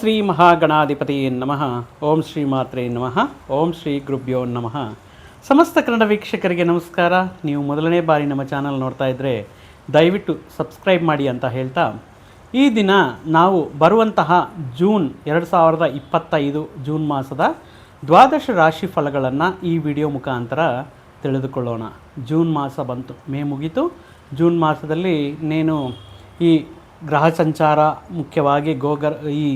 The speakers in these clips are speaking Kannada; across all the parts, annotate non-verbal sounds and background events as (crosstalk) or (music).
ಶ್ರೀ ಮಹಾಗಣಾಧಿಪತಿ ನಮಃ. ಓಂ ಶ್ರೀ ಮಾತ್ರೆ ನಮಃ. ಓಂ ಶ್ರೀ ಗುರುಭ್ಯೋ ನಮಃ. ಸಮಸ್ತ ಕನ್ನಡ ವೀಕ್ಷಕರಿಗೆ ನಮಸ್ಕಾರ. ನೀವು ಮೊದಲನೇ ಬಾರಿ ನಮ್ಮ ಚಾನಲ್ ನೋಡ್ತಾ ಇದ್ದರೆ ದಯವಿಟ್ಟು ಸಬ್ಸ್ಕ್ರೈಬ್ ಮಾಡಿ ಅಂತ ಹೇಳ್ತಾ, ಈ ದಿನ ನಾವು ಬರುವಂತಹ ಜೂನ್ ಎರಡು ಸಾವಿರದ ಇಪ್ಪತ್ತೈದು ಜೂನ್ ಮಾಸದ ದ್ವಾದಶ ರಾಶಿ ಫಲಗಳನ್ನು ಈ ವಿಡಿಯೋ ಮುಖಾಂತರ ತಿಳಿದುಕೊಳ್ಳೋಣ. ಜೂನ್ ಮಾಸ ಬಂತು, ಮೇ ಮುಗೀತು. ಜೂನ್ ಮಾಸದಲ್ಲಿ ನೇನು ಈ ಗ್ರಹ ಸಂಚಾರ, ಮುಖ್ಯವಾಗಿ ಗೋಗರ್, ಈ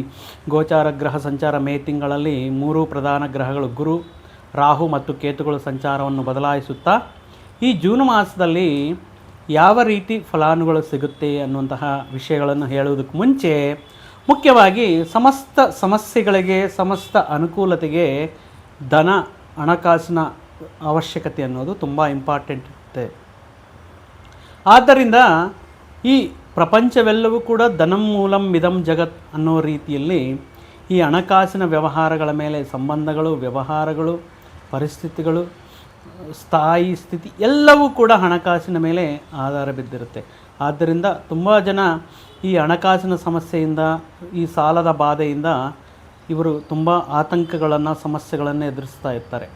ಗೋಚಾರ ಗ್ರಹ ಸಂಚಾರ ಮೇ ತಿಂಗಳಲ್ಲಿ ಮೂರು ಪ್ರಧಾನ ಗ್ರಹಗಳು ಗುರು, ರಾಹು ಮತ್ತು ಕೇತುಗಳು ಸಂಚಾರವನ್ನು ಬದಲಾಯಿಸುತ್ತಾ, ಈ ಜೂನ್ ಮಾಸದಲ್ಲಿ ಯಾವ ರೀತಿ ಫಲಾನುಗಳು ಸಿಗುತ್ತೆ ಅನ್ನುವಂತಹ ವಿಷಯಗಳನ್ನು ಹೇಳುವುದಕ್ಕೆ ಮುಂಚೆ ಮುಖ್ಯವಾಗಿ ಸಮಸ್ತ ಸಮಸ್ಯೆಗಳಿಗೆ, ಸಮಸ್ತ ಅನುಕೂಲತೆಗೆ ಧನ, ಹಣಕಾಸಿನ ಅವಶ್ಯಕತೆ ಅನ್ನೋದು ತುಂಬ ಇಂಪಾರ್ಟೆಂಟ್ ಇರುತ್ತೆ. ಆದ್ದರಿಂದ ಈ ಪ್ರಪಂಚವೆಲ್ಲವೂ ಕೂಡ ಧನಂ ಮೂಲಂ ಮಿದಂ ಜಗತ್ ಅನ್ನೋ ರೀತಿಯಲ್ಲಿ ಈ ಹಣಕಾಸಿನ ವ್ಯವಹಾರಗಳ ಮೇಲೆ ಸಂಬಂಧಗಳು, ವ್ಯವಹಾರಗಳು, ಪರಿಸ್ಥಿತಿಗಳು, ಸ್ಥಾಯಿ ಸ್ಥಿತಿ ಎಲ್ಲವೂ ಕೂಡ ಹಣಕಾಸಿನ ಮೇಲೆ ಆಧಾರ ಬಿದ್ದಿರುತ್ತೆ. ಆದ್ದರಿಂದ ತುಂಬ ಜನ ಈ ಹಣಕಾಸಿನ ಸಮಸ್ಯೆಯಿಂದ, ಈ ಸಾಲದ ಬಾಧೆಯಿಂದ ಇವರು ತುಂಬ ಆತಂಕಗಳನ್ನು, ಸಮಸ್ಯೆಗಳನ್ನು ಎದುರಿಸ್ತಾ ಇರ್ತಾರೆ.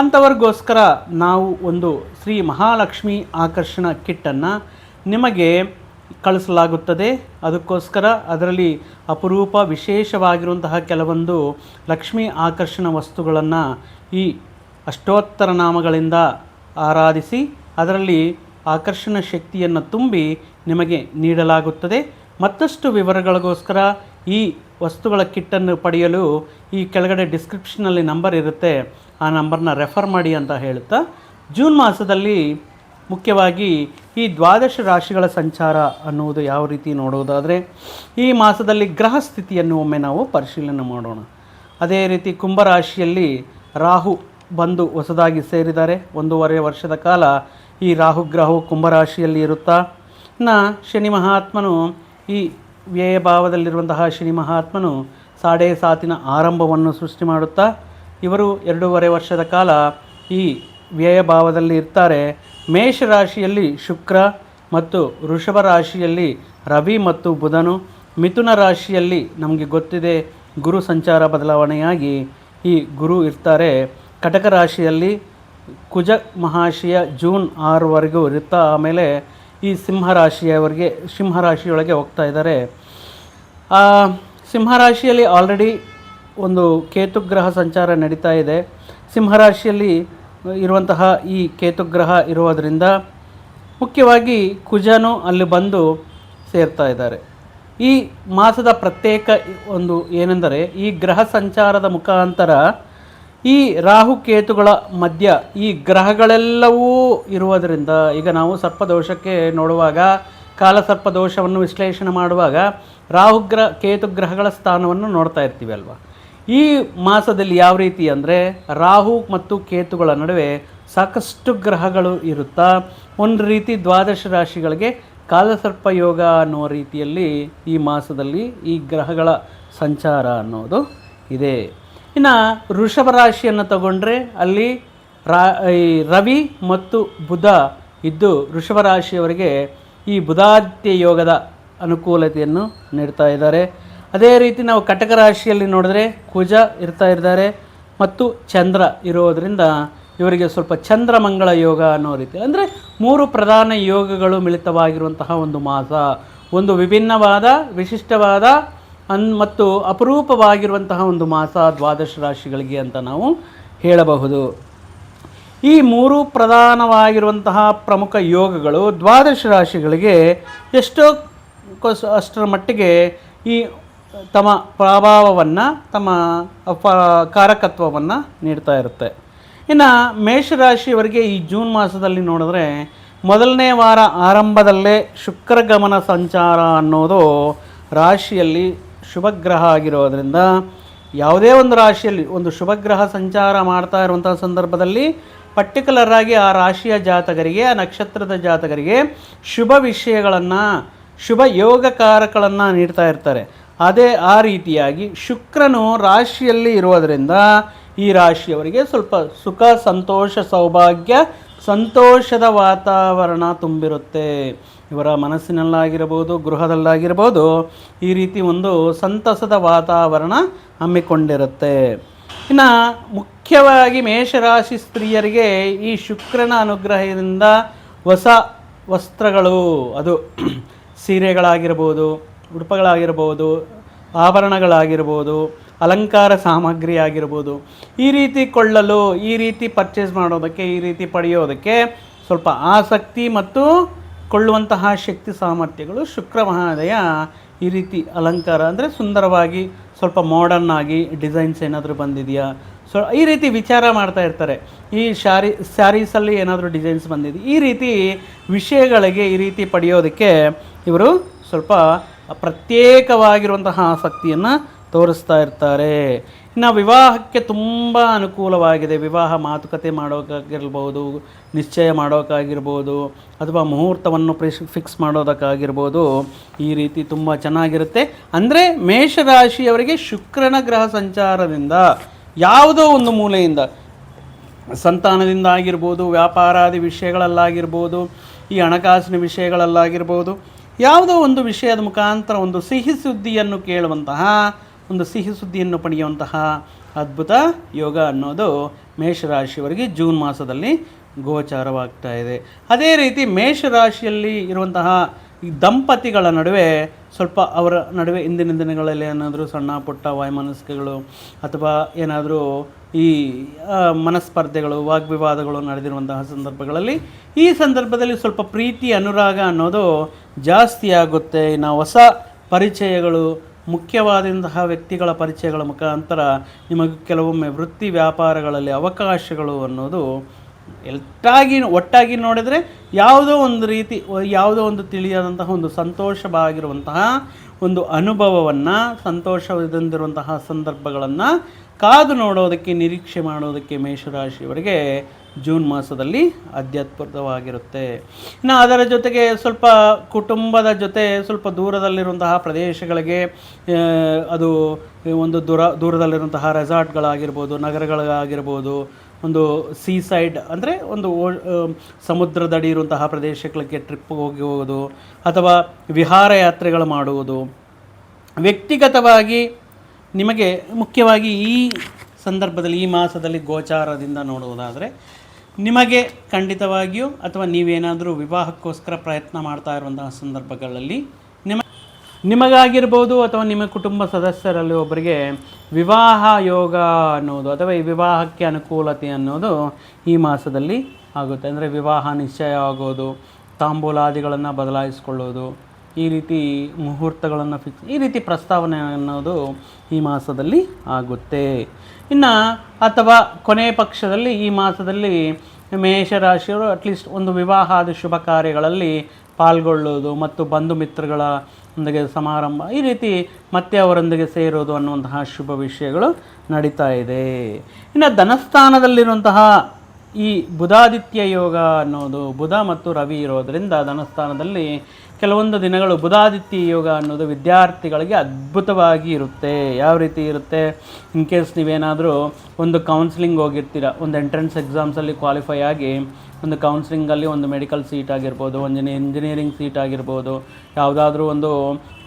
ಅಂಥವ್ರಿಗೋಸ್ಕರ ನಾವು ಒಂದು ಶ್ರೀ ಮಹಾಲಕ್ಷ್ಮಿ ಆಕರ್ಷಣ ಕಿಟ್ಟನ್ನು ನಿಮಗೆ ಕಳಿಸಲಾಗುತ್ತದೆ. ಅದಕ್ಕೋಸ್ಕರ ಅದರಲ್ಲಿ ಅಪರೂಪ ವಿಶೇಷವಾಗಿರುವಂತಹ ಕೆಲವೊಂದು ಲಕ್ಷ್ಮಿ ಆಕರ್ಷಣ ವಸ್ತುಗಳನ್ನು ಈ ಅಷ್ಟೋತ್ತರ ನಾಮಗಳಿಂದ ಆರಾಧಿಸಿ ಅದರಲ್ಲಿ ಆಕರ್ಷಣ ಶಕ್ತಿಯನ್ನು ತುಂಬಿ ನಿಮಗೆ ನೀಡಲಾಗುತ್ತದೆ. ಮತ್ತಷ್ಟು ವಿವರಗಳಿಗೋಸ್ಕರ ಈ ವಸ್ತುಗಳ ಕಿಟ್ಟನ್ನು ಪಡೆಯಲು ಈ ಕೆಳಗಡೆ ಡಿಸ್ಕ್ರಿಪ್ಷನಲ್ಲಿ ನಂಬರ್ ಇರುತ್ತೆ. ಆ ನಂಬರ್ನ ರೆಫರ್ ಮಾಡಿ ಅಂತ ಹೇಳುತ್ತಾ. ಜೂನ್ ಮಾಸದಲ್ಲಿ ಮುಖ್ಯವಾಗಿ ಈ ದ್ವಾದಶ ರಾಶಿಗಳ ಸಂಚಾರ ಅನ್ನುವುದು ಯಾವ ರೀತಿ ನೋಡುವುದಾದರೆ ಈ ಮಾಸದಲ್ಲಿ ಗ್ರಹ ಸ್ಥಿತಿಯನ್ನು ಒಮ್ಮೆ ನಾವು ಪರಿಶೀಲನೆ ಮಾಡೋಣ. ಅದೇ ರೀತಿ ಕುಂಭರಾಶಿಯಲ್ಲಿ ರಾಹು ಬಂದು ಹೊಸದಾಗಿ ಸೇರಿದ್ದಾರೆ. ಒಂದೂವರೆ ವರ್ಷದ ಕಾಲ ಈ ರಾಹು ಗ್ರಹವು ಕುಂಭರಾಶಿಯಲ್ಲಿ ಇರುತ್ತಾ, ಇನ್ನು ಶನಿ ಮಹಾತ್ಮನು ಈ ವ್ಯಯ ಭಾವದಲ್ಲಿರುವಂತಹ ಶನಿ ಮಹಾತ್ಮನು ಸಾಡೆ ಸಾತಿನ ಆರಂಭವನ್ನು ಸೃಷ್ಟಿ ಮಾಡುತ್ತಾ, ಇವರು ಎರಡೂವರೆ ವರ್ಷದ ಕಾಲ ಈ ವ್ಯಯ ಭಾವದಲ್ಲಿ ಇರ್ತಾರೆ. ಮೇಷರಾಶಿಯಲ್ಲಿ ಶುಕ್ರ ಮತ್ತು ವೃಷಭ ರಾಶಿಯಲ್ಲಿ ರವಿ ಮತ್ತು ಬುಧನು. ಮಿಥುನ ರಾಶಿಯಲ್ಲಿ ನಮಗೆ ಗೊತ್ತಿದೆ ಗುರು ಸಂಚಾರ ಬದಲಾವಣೆಯಾಗಿ ಈ ಗುರು ಇರ್ತಾರೆ. ಕಟಕ ರಾಶಿಯಲ್ಲಿ ಕುಜ ಮಹಾಶಯ ಜೂನ್ ಆರವರೆಗೂ ಇರುತ್ತಾ. ಆಮೇಲೆ ಈ ಸಿಂಹರಾಶಿಯವರೆಗೆ ಸಿಂಹರಾಶಿಯೊಳಗೆ ಹೋಗ್ತಾ ಇದ್ದಾರೆ. ಸಿಂಹರಾಶಿಯಲ್ಲಿ ಆಲ್ರೆಡಿ ಒಂದು ಕೇತುಗ್ರಹ ಸಂಚಾರ ನಡೀತಾ ಇದೆ. ಸಿಂಹರಾಶಿಯಲ್ಲಿ ಇರುವಂತಹ ಈ ಕೇತುಗ್ರಹ ಇರುವುದರಿಂದ ಮುಖ್ಯವಾಗಿ ಕುಜನು ಅಲ್ಲಿ ಬಂದು ಸೇರ್ತಾ ಇದ್ದಾರೆ. ಈ ಮಾಸದ ಪ್ರತ್ಯೇಕ ಒಂದು ಏನೆಂದರೆ ಈ ಗ್ರಹ ಸಂಚಾರದ ಮುಖಾಂತರ ಈ ರಾಹು ಕೇತುಗಳ ಮಧ್ಯ ಈ ಗ್ರಹಗಳೆಲ್ಲವೂ ಇರುವುದರಿಂದ ಈಗ ನಾವು ಸರ್ಪದೋಷಕ್ಕೆ ನೋಡುವಾಗ ಕಾಲಸರ್ಪ ದೋಷವನ್ನು ವಿಶ್ಲೇಷಣೆ ಮಾಡುವಾಗ ರಾಹುಗ್ರಹ ಕೇತುಗ್ರಹಗಳ ಸ್ಥಾನವನ್ನು ನೋಡ್ತಾ ಇರ್ತೀವಿ ಅಲ್ವಾ? ಈ ಮಾಸದಲ್ಲಿ ಯಾವ ರೀತಿ ಅಂದರೆ ರಾಹು ಮತ್ತು ಕೇತುಗಳ ನಡುವೆ ಸಾಕಷ್ಟು ಗ್ರಹಗಳು ಇರುತ್ತಾ? ಒಂದು ರೀತಿ ದ್ವಾದಶ ರಾಶಿಗಳಿಗೆ ಕಾಲಸರ್ಪ ಯೋಗ ಅನ್ನುವ ರೀತಿಯಲ್ಲಿ ಈ ಮಾಸದಲ್ಲಿ ಈ ಗ್ರಹಗಳ ಸಂಚಾರ ಅನ್ನೋದು ಇದೆ. ಇನ್ನು ವೃಷಭ ರಾಶಿಯನ್ನು ತಗೊಂಡ್ರೆ ಅಲ್ಲಿ ರಾ, ಈ ರವಿ ಮತ್ತು ಬುಧ ಇದ್ದು ವೃಷಭ ರಾಶಿಯವರಿಗೆ ಈ ಬುಧಾದಿತ್ಯ ಯೋಗದ ಅನುಕೂಲತೆಯನ್ನು ನೀಡ್ತಾ ಇದ್ದಾರೆ. ಅದೇ ರೀತಿ ನಾವು ಕಟಕ ರಾಶಿಯಲ್ಲಿ ನೋಡಿದ್ರೆ ಕುಜ ಇರ್ತಾ ಇದ್ದಾರೆ ಮತ್ತು ಚಂದ್ರ ಇರೋದರಿಂದ ಇವರಿಗೆ ಸ್ವಲ್ಪ ಚಂದ್ರಮಂಗಳ ಯೋಗ ಅನ್ನೋ ರೀತಿ ಅಂದರೆ ಮೂರು ಪ್ರಧಾನ ಯೋಗಗಳು ಮಿಳಿತವಾಗಿರುವಂತಹ ಒಂದು ಮಾಸ. ಒಂದು ವಿಭಿನ್ನವಾದ, ವಿಶಿಷ್ಟವಾದ, ಅನ್ ಮತ್ತು ಅಪರೂಪವಾಗಿರುವಂತಹ ಒಂದು ಮಾಸ ದ್ವಾದಶ ರಾಶಿಗಳಿಗೆ ಅಂತ ನಾವು ಹೇಳಬಹುದು. ಈ ಮೂರು ಪ್ರಧಾನವಾಗಿರುವಂತಹ ಪ್ರಮುಖ ಯೋಗಗಳು ದ್ವಾದಶ ರಾಶಿಗಳಿಗೆ ಎಷ್ಟೋ ಅಷ್ಟರ ಮಟ್ಟಿಗೆ ಈ ತಮ್ಮ ಪ್ರಭಾವವನ್ನು ತಮ್ಮ ಕಾರಕತ್ವವನ್ನು ನೀಡ್ತಾ ಇರುತ್ತೆ. ಇನ್ನು ಮೇಷರಾಶಿಯವರಿಗೆ ಈ ಜೂನ್ ಮಾಸದಲ್ಲಿ ನೋಡಿದ್ರೆ ಮೊದಲನೇ ವಾರ ಆರಂಭದಲ್ಲೇ ಶುಕ್ರ ಗಮನ ಸಂಚಾರ ಅನ್ನೋದು ರಾಶಿಯಲ್ಲಿ ಶುಭಗ್ರಹ ಆಗಿರೋದ್ರಿಂದ ಯಾವುದೇ ಒಂದು ರಾಶಿಯಲ್ಲಿ ಒಂದು ಶುಭಗ್ರಹ ಸಂಚಾರ ಮಾಡ್ತಾ ಇರುವಂಥ ಸಂದರ್ಭದಲ್ಲಿ ಪರ್ಟಿಕ್ಯುಲರ್ ಆಗಿ ಆ ರಾಶಿಯ ಜಾತಕರಿಗೆ, ಆ ನಕ್ಷತ್ರದ ಜಾತಕರಿಗೆ ಶುಭ ವಿಷಯಗಳನ್ನು, ಶುಭ ಯೋಗಕಾರಗಳನ್ನು ನೀಡ್ತಾ ಇರ್ತಾರೆ. ಅದೇ ಆ ರೀತಿಯಾಗಿ ಶುಕ್ರನು ರಾಶಿಯಲ್ಲಿ ಇರೋದರಿಂದ ಈ ರಾಶಿಯವರಿಗೆ ಸ್ವಲ್ಪ ಸುಖ, ಸಂತೋಷ, ಸೌಭಾಗ್ಯ, ಸಂತೋಷದ ವಾತಾವರಣ ತುಂಬಿರುತ್ತೆ. ಇವರ ಮನಸ್ಸಿನಲ್ಲಾಗಿರ್ಬೋದು, ಗೃಹದಲ್ಲಾಗಿರ್ಬೋದು ಈ ರೀತಿ ಒಂದು ಸಂತಸದ ವಾತಾವರಣ ಹಮ್ಮಿಕೊಂಡಿರುತ್ತೆ. ಇನ್ನು ಮುಖ್ಯವಾಗಿ ಮೇಷರಾಶಿ ಸ್ತ್ರೀಯರಿಗೆ ಈ ಶುಕ್ರನ ಅನುಗ್ರಹದಿಂದ ಹೊಸ ವಸ್ತ್ರಗಳು, ಅದು (clears throat) ಸೀರೆಗಳಾಗಿರ್ಬೋದು ಉಡುಪುಗಳಾಗಿರ್ಬೋದು, ಆಭರಣಗಳಾಗಿರ್ಬೋದು, ಅಲಂಕಾರ ಸಾಮಗ್ರಿ ಆಗಿರ್ಬೋದು ಈ ರೀತಿ ಕೊಳ್ಳಲು, ಈ ರೀತಿ ಪರ್ಚೇಸ್ ಮಾಡೋದಕ್ಕೆ, ಈ ರೀತಿ ಪಡೆಯೋದಕ್ಕೆ ಸ್ವಲ್ಪ ಆಸಕ್ತಿ ಮತ್ತು ಕೊಳ್ಳುವಂತಹ ಶಕ್ತಿ ಸಾಮರ್ಥ್ಯಗಳು ಶುಕ್ರ ಮಹಾದಯ ಈ ರೀತಿ ಅಲಂಕಾರ ಅಂದರೆ ಸುಂದರವಾಗಿ ಸ್ವಲ್ಪ ಮಾಡರ್ನ್ ಆಗಿ ಡಿಸೈನ್ಸ್ ಏನಾದರೂ ಬಂದಿದೆಯಾ? ಸೊ ಈ ರೀತಿ ವಿಚಾರ ಮಾಡ್ತಾ ಇರ್ತಾರೆ. ಈ ಶಾರಿ ಸ್ಯಾರೀಸಲ್ಲಿ ಏನಾದರೂ ಡಿಸೈನ್ಸ್ ಬಂದಿದೆ ಈ ರೀತಿ ವಿಷಯಗಳಿಗೆ ಈ ರೀತಿ ಪಡೆಯೋದಕ್ಕೆ ಇವರು ಸ್ವಲ್ಪ ಪ್ರತ್ಯೇಕವಾಗಿರುವಂತಹ ಆಸಕ್ತಿಯನ್ನು ತೋರಿಸ್ತಾ ಇರ್ತಾರೆ. ಇನ್ನು ವಿವಾಹಕ್ಕೆ ತುಂಬ ಅನುಕೂಲವಾಗಿದೆ. ವಿವಾಹ ಮಾತುಕತೆ ಮಾಡೋಕ್ಕಾಗಿರ್ಬೋದು ನಿಶ್ಚಯ ಮಾಡೋಕ್ಕಾಗಿರ್ಬೋದು ಅಥವಾ ಮುಹೂರ್ತವನ್ನು ಪ್ರಿಶ್ ಫಿಕ್ಸ್ ಮಾಡೋದಕ್ಕಾಗಿರ್ಬೋದು ಈ ರೀತಿ ತುಂಬ ಚೆನ್ನಾಗಿರುತ್ತೆ. ಅಂದರೆ ಮೇಷರಾಶಿಯವರಿಗೆ ಶುಕ್ರನ ಗ್ರಹ ಸಂಚಾರದಿಂದ ಯಾವುದೋ ಒಂದು ಮೂಲೆಯಿಂದ, ಸಂತಾನದಿಂದ ಆಗಿರ್ಬೋದು, ವ್ಯಾಪಾರಾದಿ ವಿಷಯಗಳಲ್ಲಾಗಿರ್ಬೋದು, ಈ ಹಣಕಾಸಿನ ವಿಷಯಗಳಲ್ಲಾಗಿರ್ಬೋದು ಯಾವುದೋ ಒಂದು ವಿಷಯದ ಮುಖಾಂತರ ಒಂದು ಸಿಹಿ ಸುದ್ದಿಯನ್ನು ಕೇಳುವಂತಹ, ಒಂದು ಸಿಹಿ ಸುದ್ದಿಯನ್ನು ಪಡೆಯುವಂತಹ ಅದ್ಭುತ ಯೋಗ ಅನ್ನೋದು ಮೇಷರಾಶಿಯವರಿಗೆ ಜೂನ್ ಮಾಸದಲ್ಲಿ ಗೋಚಾರವಾಗ್ತಾ ಇದೆ. ಅದೇ ರೀತಿ ಮೇಷರಾಶಿಯಲ್ಲಿ ಇರುವಂತಹ ಈ ದಂಪತಿಗಳ ನಡುವೆ ಸ್ವಲ್ಪ ಅವರ ನಡುವೆ ಇಂದಿನ ದಿನಗಳಲ್ಲಿ ಏನಾದರೂ ಸಣ್ಣ ಪುಟ್ಟ ವಾಯುಮನಸ್ಕೆಗಳು ಅಥವಾ ಏನಾದರೂ ಈ ಮನಸ್ಪರ್ಧೆಗಳು, ವಾಗ್ವಿವಾದಗಳು ನಡೆದಿರುವಂತಹ ಸಂದರ್ಭಗಳಲ್ಲಿ ಈ ಸಂದರ್ಭದಲ್ಲಿ ಸ್ವಲ್ಪ ಪ್ರೀತಿ, ಅನುರಾಗ ಅನ್ನೋದು ಜಾಸ್ತಿ ಆಗುತ್ತೆ. ಇನ್ನು ಹೊಸ ಪರಿಚಯಗಳು, ಮುಖ್ಯವಾದಂತಹ ವ್ಯಕ್ತಿಗಳ ಪರಿಚಯಗಳ ಮುಖಾಂತರ ನಿಮಗೆ ಕೆಲವೊಮ್ಮೆ ವೃತ್ತಿ ವ್ಯಾಪಾರಗಳಲ್ಲಿ ಅವಕಾಶಗಳು ಅನ್ನೋದು ಒಟ್ಟಾಗಿ ಒಟ್ಟಾಗಿ ನೋಡಿದರೆ ಯಾವುದೋ ಒಂದು ರೀತಿ, ಯಾವುದೋ ಒಂದು ತಿಳಿಯಾದಂತಹ ಒಂದು ಸಂತೋಷವಾಗಿರುವಂತಹ ಒಂದು ಅನುಭವವನ್ನು, ಸಂತೋಷದಿಂದಿರುವಂತಹ ಸಂದರ್ಭಗಳನ್ನು ಕಾದು ನೋಡೋದಕ್ಕೆ, ನಿರೀಕ್ಷೆ ಮಾಡೋದಕ್ಕೆ ಮೇಷರಾಶಿಯವರಿಗೆ ಜೂನ್ ಮಾಸದಲ್ಲಿ ಅತ್ಯದ್ಭುತವಾಗಿರುತ್ತೆ ಇನ್ನು ಅದರ ಜೊತೆಗೆ ಸ್ವಲ್ಪ ಕುಟುಂಬದ ಜೊತೆ ಸ್ವಲ್ಪ ದೂರದಲ್ಲಿರುವಂತಹ ಪ್ರದೇಶಗಳಿಗೆ ಅದು ಒಂದು ದೂರ, ದೂರದಲ್ಲಿರುವಂತಹ ರೆಸಾರ್ಟ್ಗಳಾಗಿರ್ಬೋದು ನಗರಗಳಾಗಿರ್ಬೋದು ಒಂದು ಸೀ ಸೈಡ್ ಅಂದರೆ ಒಂದು ಸಮುದ್ರದಡಿ ಇರುವಂತಹ ಪ್ರದೇಶಗಳಿಗೆ ಟ್ರಿಪ್ ಹೋಗಿ ಹೋಗೋದು, ಅಥವಾ ವಿಹಾರಯಾತ್ರೆಗಳು ಮಾಡುವುದು. ವ್ಯಕ್ತಿಗತವಾಗಿ ನಿಮಗೆ ಮುಖ್ಯವಾಗಿ ಈ ಸಂದರ್ಭದಲ್ಲಿ, ಈ ಮಾಸದಲ್ಲಿ ಗೋಚಾರದಿಂದ ನೋಡುವುದಾದರೆ, ನಿಮಗೆ ಖಂಡಿತವಾಗಿಯೂ ಅಥವಾ ನೀವೇನಾದರೂ ವಿವಾಹಕ್ಕೋಸ್ಕರ ಪ್ರಯತ್ನ ಮಾಡ್ತಾ ಇರುವಂತಹ ಸಂದರ್ಭಗಳಲ್ಲಿ ನಿಮಗಾಗಿರ್ಬೋದು ಅಥವಾ ನಿಮ್ಮ ಕುಟುಂಬ ಸದಸ್ಯರಲ್ಲಿ ಒಬ್ಬರಿಗೆ ವಿವಾಹ ಯೋಗ ಅನ್ನೋದು ಅಥವಾ ಈ ವಿವಾಹಕ್ಕೆ ಅನುಕೂಲತೆ ಅನ್ನೋದು ಈ ಮಾಸದಲ್ಲಿ ಆಗುತ್ತೆ. ಅಂದರೆ ವಿವಾಹ ನಿಶ್ಚಯ ಆಗೋದು, ತಾಂಬೂಲಾದಿಗಳನ್ನು ಬದಲಾಯಿಸ್ಕೊಳ್ಳೋದು, ಈ ರೀತಿ ಮುಹೂರ್ತಗಳನ್ನು ಫಿಕ್ಸ್ ಈ ರೀತಿ ಪ್ರಸ್ತಾವನೆ ಅನ್ನೋದು ಈ ಮಾಸದಲ್ಲಿ ಆಗುತ್ತೆ. ಇನ್ನು ಅಥವಾ ಕೊನೆ ಪಕ್ಷದಲ್ಲಿ ಈ ಮಾಸದಲ್ಲಿ ಮೇಷರಾಶಿಯವರು ಅಟ್ಲೀಸ್ಟ್ ಒಂದು ವಿವಾಹದ ಶುಭ ಕಾರ್ಯಗಳಲ್ಲಿ ಪಾಲ್ಗೊಳ್ಳೋದು ಮತ್ತು ಬಂಧು ಮಿತ್ರಗಳ ಒಂದಿಗೆ ಸಮಾರಂಭ. ಈ ರೀತಿ ಮತ್ತೆ ಅವರೊಂದಿಗೆ ಸೇರೋದು ಅನ್ನುವಂತಹ ಶುಭ ವಿಷಯಗಳು ನಡೀತಾ ಇದೆ. ಇನ್ನು ಧನಸ್ಥಾನದಲ್ಲಿರುವಂತಹ ಈ ಬುಧಾದಿತ್ಯ ಯೋಗ ಅನ್ನೋದು, ಬುಧ ಮತ್ತು ರವಿ ಇರೋದರಿಂದ ಧನಸ್ಥಾನದಲ್ಲಿ ಕೆಲವೊಂದು ದಿನಗಳು ಬುಧಾದಿತ್ಯ ಯೋಗ ಅನ್ನೋದು ವಿದ್ಯಾರ್ಥಿಗಳಿಗೆ ಅದ್ಭುತವಾಗಿ ಇರುತ್ತೆ. ಯಾವ ರೀತಿ ಇರುತ್ತೆ? ಇನ್ ಕೇಸ್ ನೀವೇನಾದರೂ ಒಂದು ಕೌನ್ಸಿಲಿಂಗ್ ಹೋಗಿರ್ತೀರ, ಒಂದು ಎಂಟ್ರೆನ್ಸ್ ಎಕ್ಸಾಮ್ಸಲ್ಲಿ ಕ್ವಾಲಿಫೈ ಆಗಿ ಒಂದು ಕೌನ್ಸಿಲಿಂಗಲ್ಲಿ ಒಂದು ಮೆಡಿಕಲ್ ಸೀಟ್ ಆಗಿರ್ಬೋದು, ಒಂದು ಇಂಜಿನಿಯರಿಂಗ್ ಸೀಟ್ ಆಗಿರ್ಬೋದು, ಯಾವುದಾದ್ರೂ ಒಂದು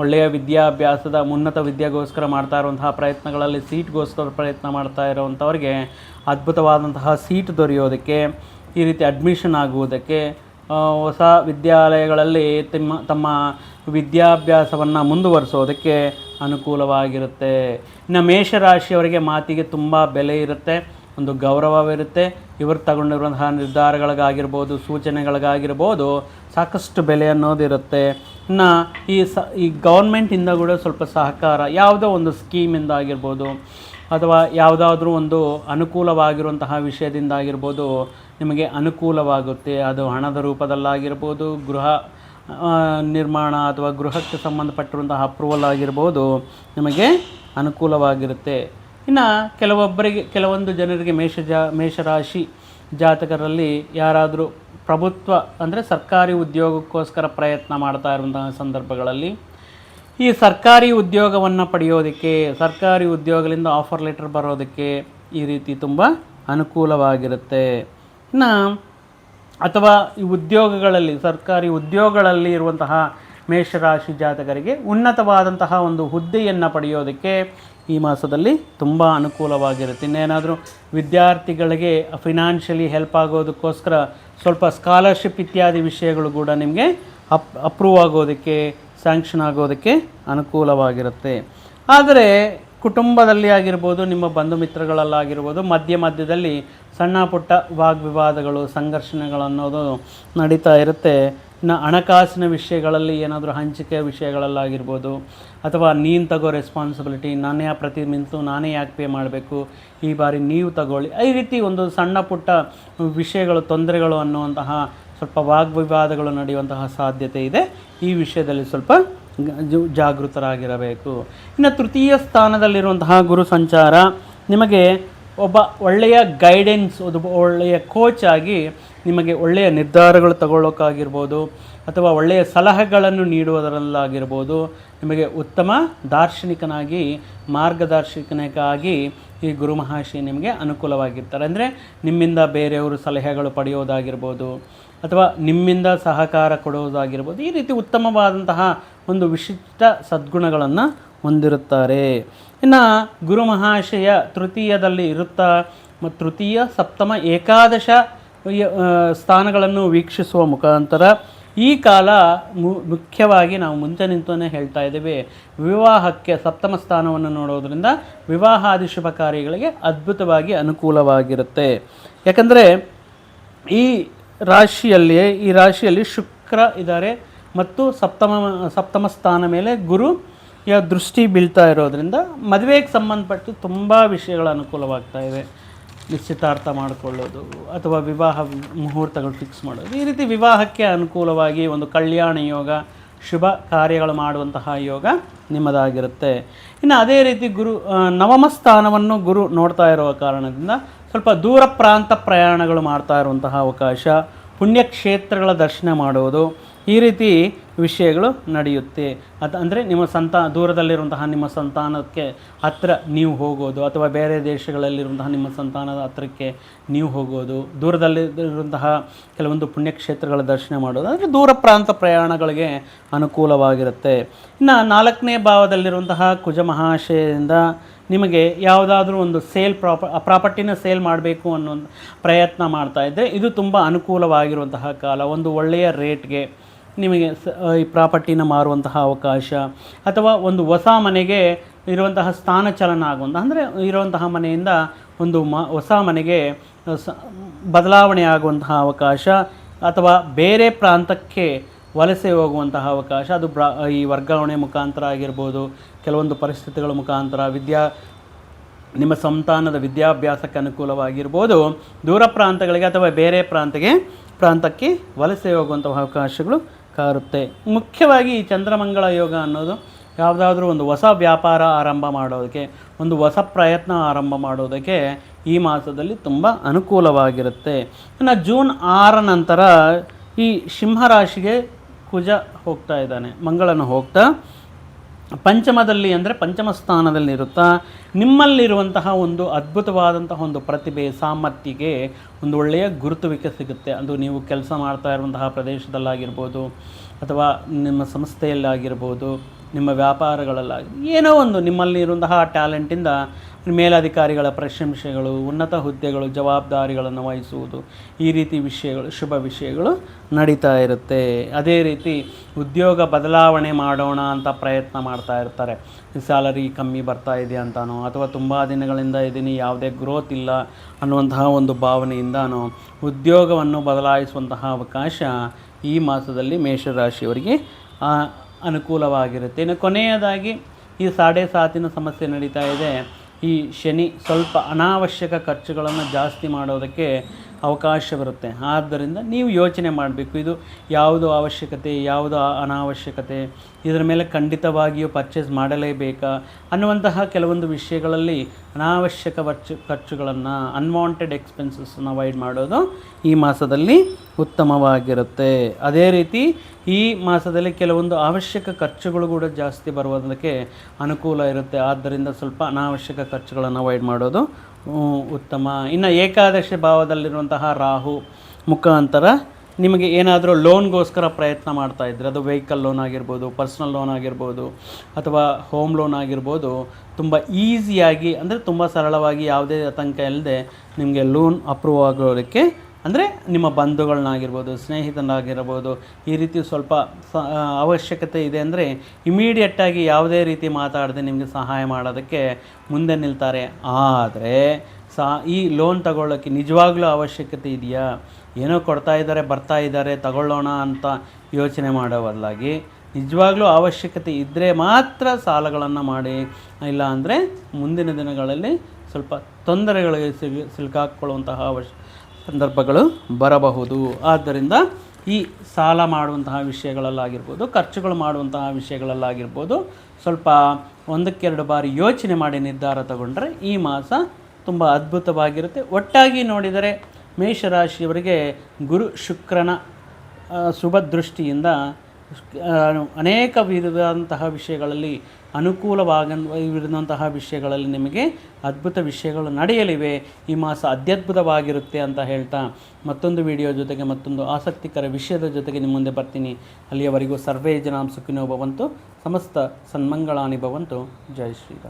ಒಳ್ಳೆಯ ವಿದ್ಯಾಭ್ಯಾಸದ ಉನ್ನತ ವಿದ್ಯೆಗೋಸ್ಕರ ಮಾಡ್ತಾ ಇರುವಂತಹ ಪ್ರಯತ್ನಗಳಲ್ಲಿ ಸೀಟ್ಗೋಸ್ಕರ ಪ್ರಯತ್ನ ಮಾಡ್ತಾ ಇರೋವಂಥವ್ರಿಗೆ ಅದ್ಭುತವಾದಂತಹ ಸೀಟ್ ದೊರೆಯೋದಕ್ಕೆ, ಈ ರೀತಿ ಅಡ್ಮಿಷನ್ ಆಗುವುದಕ್ಕೆ ಹೊಸ ವಿದ್ಯಾಲಯಗಳಲ್ಲಿ ತಿಮ್ಮ, ತಮ್ಮ ವಿದ್ಯಾಭ್ಯಾಸವನ್ನು ಮುಂದುವರಿಸೋದಕ್ಕೆ ಅನುಕೂಲವಾಗಿರುತ್ತೆ. ಇನ್ನು ಮೇಷರಾಶಿಯವರಿಗೆ ಮಾತಿಗೆ ತುಂಬ ಬೆಲೆ ಇರುತ್ತೆ, ಒಂದು ಗೌರವವಿರುತ್ತೆ ಇವರು ತಗೊಂಡಿರುವಂತಹ ನಿರ್ಧಾರಗಳಿಗಾಗಿರ್ಬೋದು, ಸೂಚನೆಗಳಿಗಾಗಿರ್ಬೋದು ಸಾಕಷ್ಟು ಬೆಲೆ ಅನ್ನೋದಿರುತ್ತೆ. ಇನ್ನು ಈ ಸ, ಈ ಗೌರ್ಮೆಂಟಿಂದ ಕೂಡ ಸ್ವಲ್ಪ ಸಹಕಾರ, ಯಾವುದೋ ಒಂದು ಸ್ಕೀಮಿಂದ ಆಗಿರ್ಬೋದು, ಅಥವಾ ಯಾವುದಾದ್ರೂ ಒಂದು ಅನುಕೂಲವಾಗಿರುವಂತಹ ವಿಷಯದಿಂದ ಆಗಿರ್ಬೋದು ನಿಮಗೆ ಅನುಕೂಲವಾಗುತ್ತೆ. ಅದು ಹಣದ ರೂಪದಲ್ಲಾಗಿರ್ಬೋದು, ಗೃಹ ನಿರ್ಮಾಣ ಅಥವಾ ಗೃಹಕ್ಕೆ ಸಂಬಂಧಪಟ್ಟಿರುವಂತಹ ಅಪ್ರೂವಲ್ ಆಗಿರ್ಬೋದು ನಿಮಗೆ ಅನುಕೂಲವಾಗಿರುತ್ತೆ. ಇನ್ನು ಕೆಲವೊಬ್ಬರಿಗೆ, ಕೆಲವೊಂದು ಜನರಿಗೆ ಮೇಷ ಜಾ, ಮೇಷರಾಶಿ ಜಾತಕರಲ್ಲಿ ಯಾರಾದರೂ ಪ್ರಭುತ್ವ ಅಂದರೆ ಸರ್ಕಾರಿ ಉದ್ಯೋಗಕ್ಕೋಸ್ಕರ ಪ್ರಯತ್ನ ಮಾಡ್ತಾ ಇರುವಂತಹ ಸಂದರ್ಭಗಳಲ್ಲಿ ಈ ಸರ್ಕಾರಿ ಉದ್ಯೋಗವನ್ನು ಪಡೆಯೋದಕ್ಕೆ, ಸರ್ಕಾರಿ ಉದ್ಯೋಗದಿಂದ ಆಫರ್ ಲೆಟರ್ ಬರೋದಕ್ಕೆ ಈ ರೀತಿ ತುಂಬ ಅನುಕೂಲವಾಗಿರುತ್ತೆ. ಇನ್ನು ಅಥವಾ ಈ ಉದ್ಯೋಗಗಳಲ್ಲಿ, ಸರ್ಕಾರಿ ಉದ್ಯೋಗಗಳಲ್ಲಿ ಇರುವಂತಹ ಮೇಷರಾಶಿ ಜಾತಕರಿಗೆ ಉನ್ನತವಾದಂತಹ ಒಂದು ಹುದ್ದೆಯನ್ನು ಪಡೆಯೋದಕ್ಕೆ ಈ ಮಾಸದಲ್ಲಿ ತುಂಬ ಅನುಕೂಲವಾಗಿರುತ್ತೆ. ಇನ್ನೇನಾದರೂ ವಿದ್ಯಾರ್ಥಿಗಳಿಗೆ ಫಿನಾನ್ಷಿಯಲಿ ಹೆಲ್ಪ್ ಆಗೋದಕ್ಕೋಸ್ಕರ ಸ್ವಲ್ಪ ಸ್ಕಾಲರ್ಶಿಪ್ ಇತ್ಯಾದಿ ವಿಷಯಗಳು ಕೂಡ ನಿಮಗೆ ಅಪ್ ಅಪ್ರೂವ್ ಆಗೋದಕ್ಕೆ ಸ್ಯಾಂಕ್ಷನ್ ಆಗೋದಕ್ಕೆ ಅನುಕೂಲವಾಗಿರುತ್ತೆ. ಆದರೆ ಕುಟುಂಬದಲ್ಲಿ ಆಗಿರ್ಬೋದು, ನಿಮ್ಮ ಬಂಧು ಮಿತ್ರಗಳಲ್ಲಾಗಿರ್ಬೋದು, ಮಧ್ಯ ಮಧ್ಯದಲ್ಲಿ ಸಣ್ಣ ಪುಟ್ಟ ವಾಗ್ವಿವಾದಗಳು ಸಂಘರ್ಷಣೆಗಳನ್ನೋದು ನಡೀತಾ ಇರುತ್ತೆ. ಇನ್ನು ಹಣಕಾಸಿನ ವಿಷಯಗಳಲ್ಲಿ ಏನಾದರೂ ಹಂಚಿಕೆ ವಿಷಯಗಳಲ್ಲಾಗಿರ್ಬೋದು, ಅಥವಾ ನೀನು ತಗೋ ರೆಸ್ಪಾನ್ಸಿಬಿಲಿಟಿ ನಾನೇ ಆ ಪ್ರತಿ ನಿಂತು ನಾನೇ ಯಾಕೆ ಪೇ ಮಾಡಬೇಕು, ಈ ಬಾರಿ ನೀವು ತಗೊಳ್ಳಿ, ಈ ರೀತಿ ಒಂದು ಸಣ್ಣ ಪುಟ್ಟ ವಿಷಯಗಳು, ತೊಂದರೆಗಳು ಅನ್ನುವಂತಹ ಸ್ವಲ್ಪ ವಾಗ್ವಿವಾದಗಳು ನಡೆಯುವಂತಹ ಸಾಧ್ಯತೆ ಇದೆ. ಈ ವಿಷಯದಲ್ಲಿ ಸ್ವಲ್ಪ ಜಾಗೃತರಾಗಿರಬೇಕು. ಇನ್ನು ತೃತೀಯ ಸ್ಥಾನದಲ್ಲಿರುವಂತಹ ಗುರು ಸಂಚಾರ, ನಿಮಗೆ ಒಬ್ಬ ಒಳ್ಳೆಯ ಗೈಡೆನ್ಸ್ ಒಬ್ಬ ಒಳ್ಳೆಯ ಕೋಚ್ ಆಗಿ ನಿಮಗೆ ಒಳ್ಳೆಯ ನಿರ್ಧಾರಗಳು ತಗೊಳ್ಳೋಕ್ಕಾಗಿರ್ಬೋದು ಅಥವಾ ಒಳ್ಳೆಯ ಸಲಹೆಗಳನ್ನು ನೀಡುವುದರಲ್ಲಾಗಿರ್ಬೋದು, ನಿಮಗೆ ಉತ್ತಮ ದಾರ್ಶನಿಕನಾಗಿ ಮಾರ್ಗದರ್ಶಕನಿಗಾಗಿ ಈ ಗುರು ಮಹಾಶಿ ನಿಮಗೆ ಅನುಕೂಲವಾಗಿರ್ತಾರೆ. ಅಂದರೆ ನಿಮ್ಮಿಂದ ಬೇರೆಯವರು ಸಲಹೆಗಳು ಪಡೆಯೋದಾಗಿರ್ಬೋದು, ಅಥವಾ ನಿಮ್ಮಿಂದ ಸಹಕಾರ ಕೊಡುವುದಾಗಿರ್ಬೋದು ಈ ರೀತಿ ಉತ್ತಮವಾದಂತಹ ಒಂದು ವಿಶಿಷ್ಟ ಸದ್ಗುಣಗಳನ್ನು ಹೊಂದಿರುತ್ತಾರೆ. ಇನ್ನು ಗುರು ಮಹಾಶಯ ತೃತೀಯದಲ್ಲಿ ಇರುತ್ತಾ ಮತ್ತು ತೃತೀಯ, ಸಪ್ತಮ, ಏಕಾದಶ ಸ್ಥಾನಗಳನ್ನು ವೀಕ್ಷಿಸುವ ಮುಖಾಂತರ ಈ ಕಾಲ ಮುಖ್ಯವಾಗಿ ನಾವು ಮುಂಚೆ ನಿಂತನೇ ಹೇಳ್ತಾ ಇದ್ದೇವೆ. ವಿವಾಹಕ್ಕೆ ಸಪ್ತಮ ಸ್ಥಾನವನ್ನು ನೋಡೋದರಿಂದ ವಿವಾಹಾದಿ ಶುಭ ಕಾರ್ಯಗಳಿಗೆ ಅದ್ಭುತವಾಗಿ ಅನುಕೂಲವಾಗಿರುತ್ತೆ. ಯಾಕಂದರೆ ಈ ರಾಶಿಯಲ್ಲಿ ಈ ರಾಶಿಯಲ್ಲಿ ಶುಕ್ರ ಇದ್ದಾರೆ ಮತ್ತು ಸಪ್ತಮ ಸಪ್ತಮ ಸ್ಥಾನ ಮೇಲೆ ಗುರು ಯ ದೃಷ್ಟಿ ಬೀಳ್ತಾ ಇರೋದ್ರಿಂದ ಮದುವೆಗೆ ಸಂಬಂಧಪಟ್ಟು ತುಂಬ ವಿಷಯಗಳು ಅನುಕೂಲವಾಗ್ತಾ ಇವೆ ನಿಶ್ಚಿತಾರ್ಥ ಮಾಡಿಕೊಳ್ಳೋದು ಅಥವಾ ವಿವಾಹ ಮುಹೂರ್ತಗಳು ಫಿಕ್ಸ್ ಮಾಡೋದು. ಈ ರೀತಿ ವಿವಾಹಕ್ಕೆ ಅನುಕೂಲವಾಗಿ ಒಂದು ಕಲ್ಯಾಣ ಯೋಗ, ಶುಭ ಕಾರ್ಯಗಳು ಮಾಡುವಂತಹ ಯೋಗ ನಿಮ್ಮದಾಗಿರುತ್ತೆ. ಇನ್ನು ಅದೇ ರೀತಿ ಗುರು ನವಮ ಸ್ಥಾನವನ್ನು ಗುರು ನೋಡ್ತಾ ಇರುವ ಕಾರಣದಿಂದ ಸ್ವಲ್ಪ ದೂರ ಪ್ರಾಂತ ಪ್ರಯಾಣಗಳು ಮಾಡ್ತಾ ಇರುವಂತಹ ಅವಕಾಶ, ಪುಣ್ಯಕ್ಷೇತ್ರಗಳ ದರ್ಶನ ಮಾಡುವುದು ಈ ರೀತಿ ವಿಷಯಗಳು ನಡೆಯುತ್ತೆ. ಅದು ಅಂದರೆ ನಿಮ್ಮ ಸಂತಾ, ದೂರದಲ್ಲಿರುವಂತಹ ನಿಮ್ಮ ಸಂತಾನಕ್ಕೆ ಹತ್ರ ನೀವು ಹೋಗೋದು, ಅಥವಾ ಬೇರೆ ದೇಶಗಳಲ್ಲಿರುವಂತಹ ನಿಮ್ಮ ಸಂತಾನದ ಹತ್ರಕ್ಕೆ ನೀವು ಹೋಗೋದು, ದೂರದಲ್ಲಿರುವಂತಹ ಕೆಲವೊಂದು ಪುಣ್ಯಕ್ಷೇತ್ರಗಳ ದರ್ಶನ ಮಾಡೋದು, ಅಂದರೆ ದೂರ ಪ್ರಾಂತ ಪ್ರಯಾಣಗಳಿಗೆ ಅನುಕೂಲವಾಗಿರುತ್ತೆ. ಇನ್ನು ನಾಲ್ಕನೇ ಭಾವದಲ್ಲಿರುವಂತಹ ಕುಜ ಮಹಾಶಯದಿಂದ ನಿಮಗೆ ಯಾವುದಾದ್ರೂ ಒಂದು ಸೇಲ್ ಪ್ರಾಪ ಪ್ರಾಪರ್ಟಿನ ಸೇಲ್ ಮಾಡಬೇಕು ಅನ್ನೋ ಪ್ರಯತ್ನ ಮಾಡ್ತಾ ಇದ್ದರೆ ಇದು ತುಂಬ ಅನುಕೂಲವಾಗಿರುವಂತಹ ಕಾಲ, ಒಂದು ಒಳ್ಳೆಯ ರೇಟ್ಗೆ. ನಿಮಗೆ ಈ ಪ್ರಾಪರ್ಟಿನ ಮಾರುವಂತಹ ಅವಕಾಶ ಅಥವಾ ಒಂದು ಹೊಸ ಮನೆಗೆ ಇರುವಂತಹ ಸ್ಥಾನಚಲನ ಆಗುವಂಥ ಅಂದರೆ ಇರುವಂತಹ ಮನೆಯಿಂದ ಒಂದು ಮ, ಹೊಸ ಮನೆಗೆ ಸ, ಬದಲಾವಣೆ ಆಗುವಂತಹ ಅವಕಾಶ ಅಥವಾ ಬೇರೆ ಪ್ರಾಂತಕ್ಕೆ ವಲಸೆ ಹೋಗುವಂತಹ ಅವಕಾಶ, ಅದು ಬ್ರಾ, ಈ ವರ್ಗಾವಣೆ ಮುಖಾಂತರ ಆಗಿರ್ಬೋದು, ಕೆಲವೊಂದು ಪರಿಸ್ಥಿತಿಗಳ ಮುಖಾಂತರ, ವಿದ್ಯಾ, ನಿಮ್ಮ ಸಂತಾನದ ವಿದ್ಯಾಭ್ಯಾಸಕ್ಕೆ ಅನುಕೂಲವಾಗಿರ್ಬೋದು, ದೂರ ಪ್ರಾಂತಗಳಿಗೆ ಅಥವಾ ಬೇರೆ ಪ್ರಾಂತಕ್ಕೆ ಪ್ರಾಂತಕ್ಕೆ ವಲಸೆ ಹೋಗುವಂಥ ಅವಕಾಶಗಳು ಕಾರುತ್ತೆ ಮುಖ್ಯವಾಗಿ ಈ ಚಂದ್ರಮಂಗಳ ಯೋಗ ಅನ್ನೋದು ಯಾವುದಾದ್ರೂ ಒಂದು ಹೊಸ ವ್ಯಾಪಾರ ಆರಂಭ ಮಾಡೋದಕ್ಕೆ, ಒಂದು ಹೊಸ ಪ್ರಯತ್ನ ಆರಂಭ ಮಾಡೋದಕ್ಕೆ ಈ ಮಾಸದಲ್ಲಿ ತುಂಬ ಅನುಕೂಲವಾಗಿರುತ್ತೆ. ಇನ್ನು ಜೂನ್ ಆರ ನಂತರ ಈ ಸಿಂಹರಾಶಿಗೆ ಕುಜ ಹೋಗ್ತಾ ಇದ್ದಾನೆ. ಮಂಗಳನ ಹೋಗ್ತಾ ಪಂಚಮದಲ್ಲಿ ಅಂದರೆ ಪಂಚಮ ಸ್ಥಾನದಲ್ಲಿರುತ್ತಾ ನಿಮ್ಮಲ್ಲಿರುವಂತಹ ಒಂದು ಅದ್ಭುತವಾದಂತಹ ಒಂದು ಪ್ರತಿಭೆ ಸಾಮರ್ಥ್ಯಗೆ ಒಂದು ಒಳ್ಳೆಯ ಗುರುತುವಿಕೆ ಸಿಗುತ್ತೆ. ಅದು ನೀವು ಕೆಲಸ ಮಾಡ್ತಾ ಇರುವಂತಹ ಪ್ರದೇಶದಲ್ಲಾಗಿರ್ಬೋದು ಅಥವಾ ನಿಮ್ಮ ಸಂಸ್ಥೆಯಲ್ಲಾಗಿರ್ಬೋದು. ನಿಮ್ಮ ವ್ಯಾಪಾರಗಳಲ್ಲಾಗಿ. ಏನೋ ಒಂದು ನಿಮ್ಮಲ್ಲಿರುವಂತಹ ಟ್ಯಾಲೆಂಟಿಂದ ಮೇಲಧಿಕಾರಿಗಳ ಪ್ರಶಂಸೆಗಳು, ಉನ್ನತ ಹುದ್ದೆಗಳು, ಜವಾಬ್ದಾರಿಗಳನ್ನು ವಹಿಸುವುದು, ಈ ರೀತಿ ವಿಷಯಗಳು, ಶುಭ ವಿಷಯಗಳು ನಡೀತಾ ಇರುತ್ತೆ. ಅದೇ ರೀತಿ ಉದ್ಯೋಗ ಬದಲಾವಣೆ ಮಾಡೋಣ ಅಂತ ಪ್ರಯತ್ನ ಮಾಡ್ತಾ ಇರ್ತಾರೆ. ಸ್ಯಾಲರಿ ಕಮ್ಮಿ ಬರ್ತಾ ಇದೆ ಅಂತಾನೋ, ಅಥವಾ ತುಂಬ ದಿನಗಳಿಂದ ಇದ್ದೀನಿ, ಯಾವುದೇ ಗ್ರೋತ್ ಇಲ್ಲ ಅನ್ನುವಂತಹ ಒಂದು ಭಾವನೆಯಿಂದನೋ, ಉದ್ಯೋಗವನ್ನು ಬದಲಾಯಿಸುವಂತಹ ಅವಕಾಶ ಈ ಮಾಸದಲ್ಲಿ ಮೇಷರಾಶಿಯವರಿಗೆ ಅನುಕೂಲವಾಗಿರುತ್ತೆ ಇನ್ನು ಕೊನೆಯದಾಗಿ ಈ ಸಾಡೆ ಸಾತಿನ ಸಮಸ್ಯೆ ನಡೀತಾ ಇದೆ. ಈ ಶನಿ ಸ್ವಲ್ಪ ಅನಾವಶ್ಯಕ ಖರ್ಚುಗಳನ್ನು ಜಾಸ್ತಿ ಮಾಡೋದಕ್ಕೆ ಅವಕಾಶವಿರುತ್ತೆ ಆದ್ದರಿಂದ ನೀವು ಯೋಚನೆ ಮಾಡಬೇಕು. ಇದು ಯಾವುದು ಅವಶ್ಯಕತೆ, ಯಾವುದು ಅನಾವಶ್ಯಕತೆ ಇದರ ಮೇಲೆ ಖಂಡಿತವಾಗಿಯೂ ಪರ್ಚೇಸ್ ಮಾಡಲೇಬೇಕಾ ಅನ್ನುವಂತಹ ಕೆಲವೊಂದು ವಿಷಯಗಳಲ್ಲಿ ಅನಾವಶ್ಯಕ ವರ್ಚು ಖರ್ಚುಗಳನ್ನು ಅನ್ವಾಂಟೆಡ್ ಎಕ್ಸ್ಪೆನ್ಸಸ್ನ ಅವಾಯ್ಡ್ ಮಾಡೋದು ಈ ಮಾಸದಲ್ಲಿ ಉತ್ತಮವಾಗಿರುತ್ತೆ. ಅದೇ ರೀತಿ ಈ ಮಾಸದಲ್ಲಿ ಕೆಲವೊಂದು ಅವಶ್ಯಕ ಖರ್ಚುಗಳು ಕೂಡ ಜಾಸ್ತಿ ಬರುವುದಕ್ಕೆ ಅನುಕೂಲ ಇರುತ್ತೆ. ಆದ್ದರಿಂದ ಸ್ವಲ್ಪ ಅನಾವಶ್ಯಕ ಖರ್ಚುಗಳನ್ನು ಅವಾಯ್ಡ್ ಮಾಡೋದು ಉತ್ತಮ. ಇನ್ನು ಏಕಾದಶಿ ಭಾವದಲ್ಲಿರುವಂತಹ ರಾಹು ಮುಖಾಂತರ ನಿಮಗೆ ಏನಾದರೂ ಲೋನ್ಗೋಸ್ಕರ ಪ್ರಯತ್ನ ಮಾಡ್ತಾ ಇದ್ದರೆ ಅದು ವೆಹಿಕಲ್ ಲೋನ್ ಆಗಿರ್ಬೋದು, ಪರ್ಸ್ನಲ್ ಲೋನ್ ಆಗಿರ್ಬೋದು, ಅಥವಾ ಹೋಮ್ ಲೋನ್ ಆಗಿರ್ಬೋದು, ತುಂಬ ಈಸಿಯಾಗಿ, ಅಂದರೆ ತುಂಬ ಸರಳವಾಗಿ ಯಾವುದೇ ಆತಂಕ ಇಲ್ಲದೆ ನಿಮಗೆ ಲೋನ್ ಅಪ್ರೂವ್ ಆಗೋದಕ್ಕೆ ಅಂದರೆ ನಿಮ್ಮ ಬಂಧುಗಳನ್ನಾಗಿರ್ಬೋದು, ಸ್ನೇಹಿತನಾಗಿರ್ಬೋದು, ಈ ರೀತಿ ಸ್ವಲ್ಪ ಅವಶ್ಯಕತೆ ಇದೆ ಅಂದರೆ ಇಮಿಡಿಯೇಟಾಗಿ ಯಾವುದೇ ರೀತಿ ಮಾತಾಡದೆ ನಿಮಗೆ ಸಹಾಯ ಮಾಡೋದಕ್ಕೆ ಮುಂದೆ ನಿಲ್ತಾರೆ. ಆದರೆ ಸಾ, ಈ ಲೋನ್ ತಗೊಳ್ಳೋಕ್ಕೆ ನಿಜವಾಗ್ಲೂ ಅವಶ್ಯಕತೆ ಇದೆಯಾ? ಏನೋ ಕೊಡ್ತಾ ಇದ್ದಾರೆ, ಬರ್ತಾ ಇದ್ದಾರೆ, ತಗೊಳ್ಳೋಣ ಅಂತ ಯೋಚನೆ ಮಾಡೋ ಬದಲಾಗಿ ನಿಜವಾಗ್ಲೂ ಅವಶ್ಯಕತೆ ಇದ್ದರೆ ಮಾತ್ರ ಸಾಲಗಳನ್ನು ಮಾಡಿ. ಇಲ್ಲ ಅಂದರೆ ಮುಂದಿನ ದಿನಗಳಲ್ಲಿ ಸ್ವಲ್ಪ ತೊಂದರೆಗಳಿಗೆ ಸಿಲುಕಾಕೊಳ್ಳುವಂತಹ ಅವಶ್ಯ ಸಂದರ್ಭಗಳು ಬರಬಹುದು. ಆದ್ದರಿಂದ ಈ ಸಾಲ ಮಾಡುವಂತಹ ವಿಷಯಗಳಲ್ಲಾಗಿರ್ಬೋದು, ಖರ್ಚುಗಳು ಮಾಡುವಂತಹ ವಿಷಯಗಳಲ್ಲಾಗಿರ್ಬೋದು, ಸ್ವಲ್ಪ ಒಂದಕ್ಕೆರಡು ಬಾರಿ ಯೋಚನೆ ಮಾಡಿ ನಿರ್ಧಾರ ತಗೊಂಡ್ರೆ ಈ ಮಾಸ ತುಂಬ ಅದ್ಭುತವಾಗಿರುತ್ತೆ. ಒಟ್ಟಾಗಿ ನೋಡಿದರೆ ಮೇಷರಾಶಿಯವರಿಗೆ ಗುರು ಶುಕ್ರನ ಶುಭ ದೃಷ್ಟಿಯಿಂದ ಅನೇಕ ವಿಧವಾದಂತಹ ವಿಷಯಗಳಲ್ಲಿ ಅನುಕೂಲವಾಗಿರುವಂತಹ ವಿಷಯಗಳಲ್ಲಿ ನಿಮಗೆ ಅದ್ಭುತ ವಿಷಯಗಳು ನಡೆಯಲಿವೆ. ಈ ಮಾಸ ಅತ್ಯದ್ಭುತವಾಗಿರುತ್ತೆ ಅಂತ ಹೇಳ್ತಾ ಮತ್ತೊಂದು ವಿಡಿಯೋ ಜೊತೆಗೆ ಮತ್ತೊಂದು ಆಸಕ್ತಿಕರ ವಿಷಯದ ಜೊತೆಗೆ ನಿಮ್ಮ ಮುಂದೆ ಬರ್ತೀನಿ. ಅಲ್ಲಿಯವರೆಗೂ ಸರ್ವೇ ಜನಾಂ ಸುಖಿನೋ ಭವಂತು ಸಮಸ್ತ ಸನ್ಮಂಗಳಾನಿ ಭವಂತು ಜೈ ಶ್ರೀರಾಮ್.